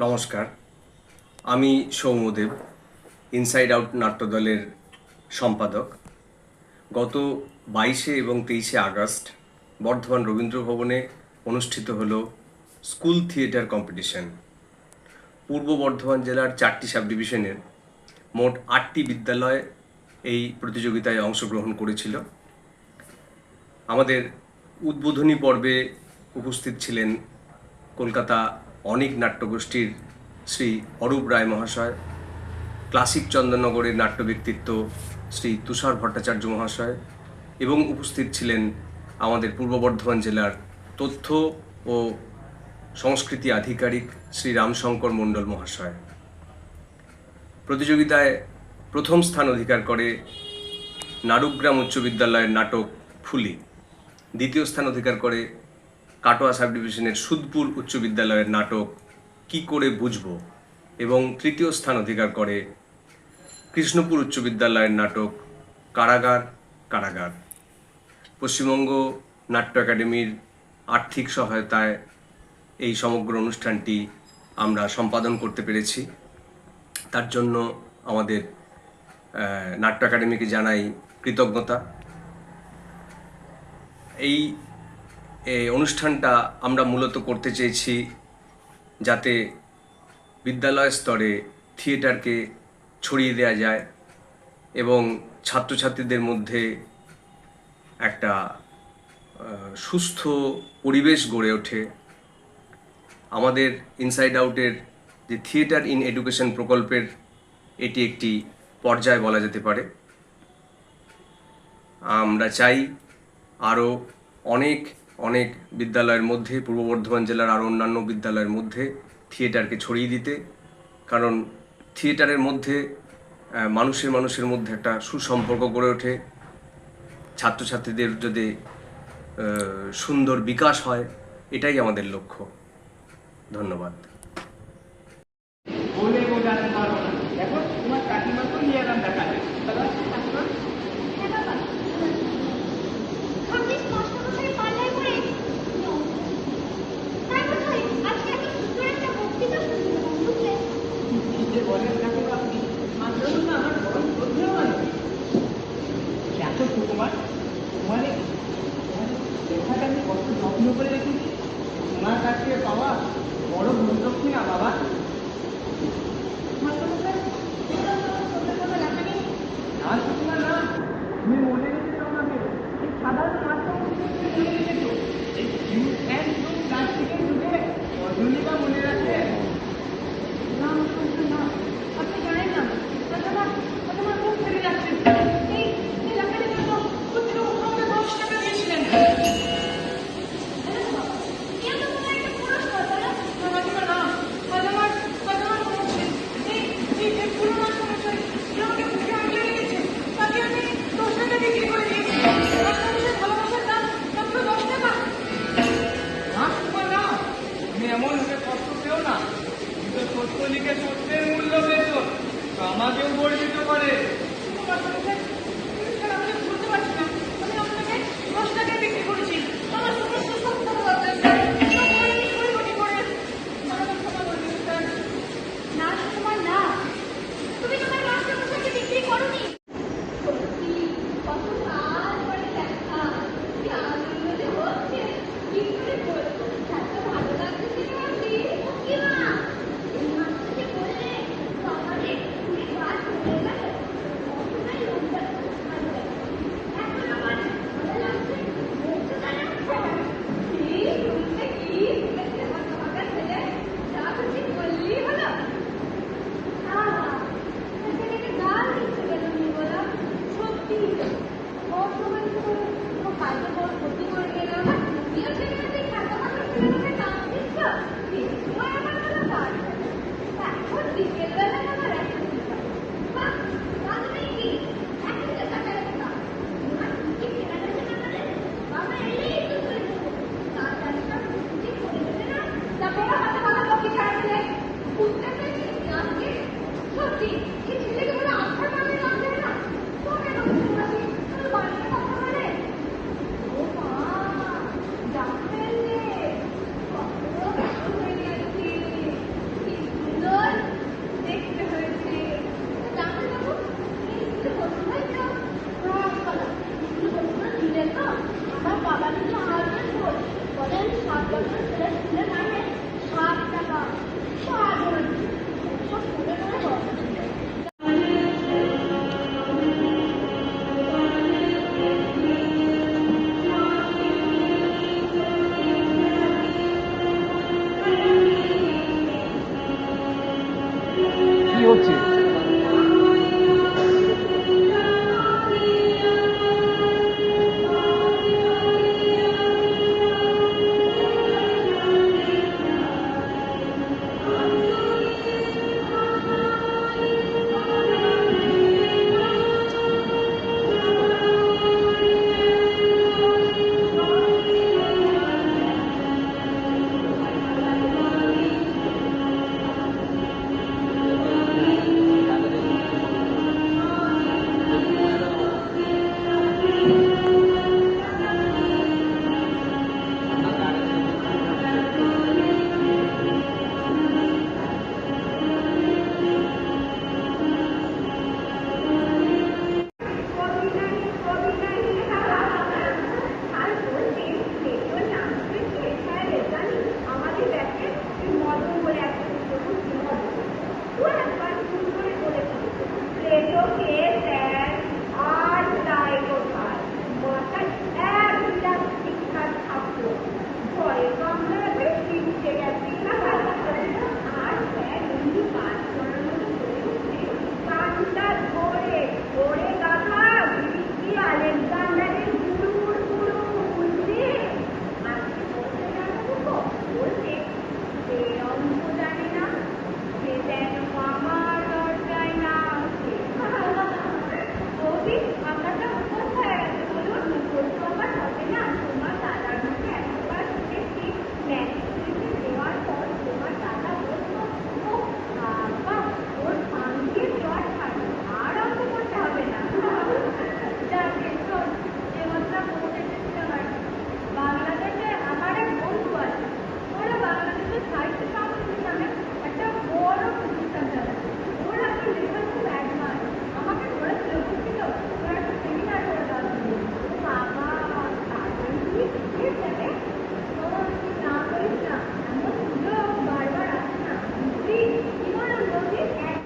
নমস্কার। আমি Soumyadeb inside out নাট্যদলের সম্পাদক। গত বাইশে এবং তেইশে আগস্ট বর্ধমান রবীন্দ্র ভবনে অনুষ্ঠিত হলো স্কুল থিয়েটার কম্পিটিশন। পূর্ব বর্ধমান জেলার চারটি সাব ডিভিশনের মোট আটটি বিদ্যালয় এই প্রতিযোগিতায় অংশগ্রহণ করেছিল। আমাদের উদ্বোধনী পর্বে উপস্থিত ছিলেন কলকাতা অনেক নাট্যগোষ্ঠীর শ্রী অরূপ রায় মহাশয়, ক্লাসিক চন্দননগরের নাট্য ব্যক্তিত্ব শ্রী তুষার ভট্টাচার্য মহাশয় এবং উপস্থিত ছিলেন আমাদের পূর্ব বর্ধমান জেলার তথ্য ও সংস্কৃতি আধিকারিক শ্রী রামশঙ্কর মণ্ডল মহাশয়। প্রতিযোগিতায় প্রথম স্থান অধিকার করে নারুগ্রাম উচ্চ বিদ্যালয়ের নাটক ফুলি। দ্বিতীয় স্থান অধিকার করে কাটোয়া সাব ডিভিশনের সুদপুর উচ্চ বিদ্যালয়ের নাটক কি করে বুঝব? এবং তৃতীয় স্থান অধিকার করে কৃষ্ণপুর উচ্চ বিদ্যালয়ের নাটক কারাগার কারাগার। পশ্চিমবঙ্গ নাট্য একাডেমির আর্থিক সহায়তায় এই সমগ্র অনুষ্ঠানটি আমরা সম্পাদন করতে পেরেছি। তার জন্য আমাদের নাট্য একাডেমিকে জানাই কৃতজ্ঞতা। এই এই অনুষ্ঠানটা আমরা মূলত করতে চেয়েছি যাতে বিদ্যালয় স্তরে থিয়েটারকে ছড়িয়ে দেওয়া যায় এবং ছাত্রছাত্রীদের মধ্যে একটা সুস্থ পরিবেশ গড়ে ওঠে। আমাদের ইনসাইড আউটের যে থিয়েটার ইন এডুকেশন প্রকল্পের এটি একটি পর্যায় বলা যেতে পারে। আমরা চাই আরও অনেক অনেক বিদ্যালয়ের মধ্যে, পূর্ব বর্ধমান জেলার আরও অন্যান্য বিদ্যালয়ের মধ্যে থিয়েটারকে ছড়িয়ে দিতে। কারণ থিয়েটারের মধ্যে মানুষের মানুষের মধ্যে একটা সুসম্পর্ক গড়ে ওঠে। ছাত্রছাত্রীদের যদি সুন্দর বিকাশ হয়, এটাই আমাদের লক্ষ্য। ধন্যবাদ। তোমার কাছে পাওয়া বড় গুরুদক্ষিণা না বাবা না সুকুমার না তুমি মনে রেখেছো আমাকে এই সাধারণ নাট্যমন্ত্রী মনে রেখেছো এই ইউজ অ্যান্ড টু প্লাস্টিকের যুগে অর্জনীরা মনে রাখে না ওর সময় Please